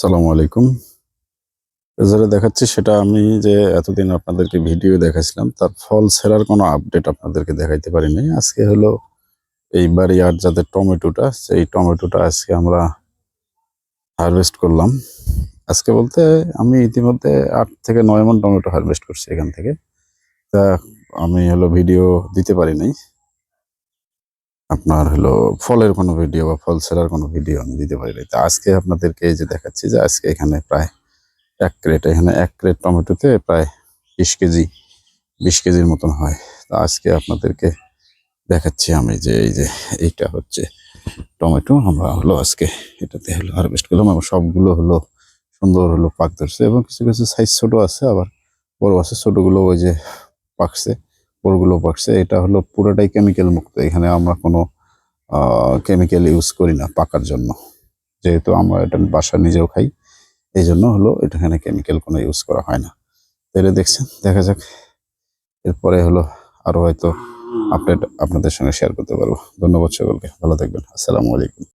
সালামু আলাইকুম। যেটা দেখাচ্ছি সেটা আমি যে এতদিন আপনাদেরকে ভিডিও দেখাছিলাম তার ফল ছেড়ার কোনো আপডেট আপনাদেরকে দেখাইতে পারিনি। আজকে হলো এই বাড়ি আর যাদের টমেটোটা, সেই টমেটোটা আজকে আমরা হারভেস্ট করলাম। আজকে বলতে আমি ইতিমধ্যে আট থেকে নয় মন টমেটো হারভেস্ট করছি এখান থেকে। তা আমি হলো ভিডিও দিতে পারি নাই। আপনার হলো ফলের কোনো ভিডিও বা ফল ছেড়ার কোনো ভিডিও আমি দিতে পারি তা আজকে আপনাদেরকে এই যে দেখাচ্ছি যে আজকে এখানে প্রায় এক ক্রেট এখানে এক ক্রেট টমেটোতে প্রায় বিশ কেজি, বিশ কেজির মতন হয়। তা আজকে আপনাদেরকে দেখাচ্ছি আমি যে এই যে এইটা হচ্ছে টমেটো। আমরা হলো আজকে এটাতে হলো হারভেস্ট করলাম এবং সবগুলো হলো সুন্দর হলো পাক ধরছে এবং কিছু কিছু সাইজ ছোটো আছে, আবার বড় আছে। ছোটোগুলো ওই যে পাকছে। বড়গুলো পাকছে এটা হলো পুরোটাই কেমিক্যাল মুক্ত। এখানে আমরা কোনো কেমিক্যাল ইউজ করি না পাকার জন্য। যেহেতু আমরা এটা বাসা নিজেও খাই এই জন্য হলো এখানে কেমিক্যাল কোনো ইউজ করা হয় না। তাহলে দেখছেন, দেখা যাক। এরপরে হলো আরও হয়তো আপডেট আপনাদের সঙ্গে শেয়ার করতে পারব। ধন্যবাদ সকলকে, ভালো থাকবেন। আসসালামু আলাইকুম।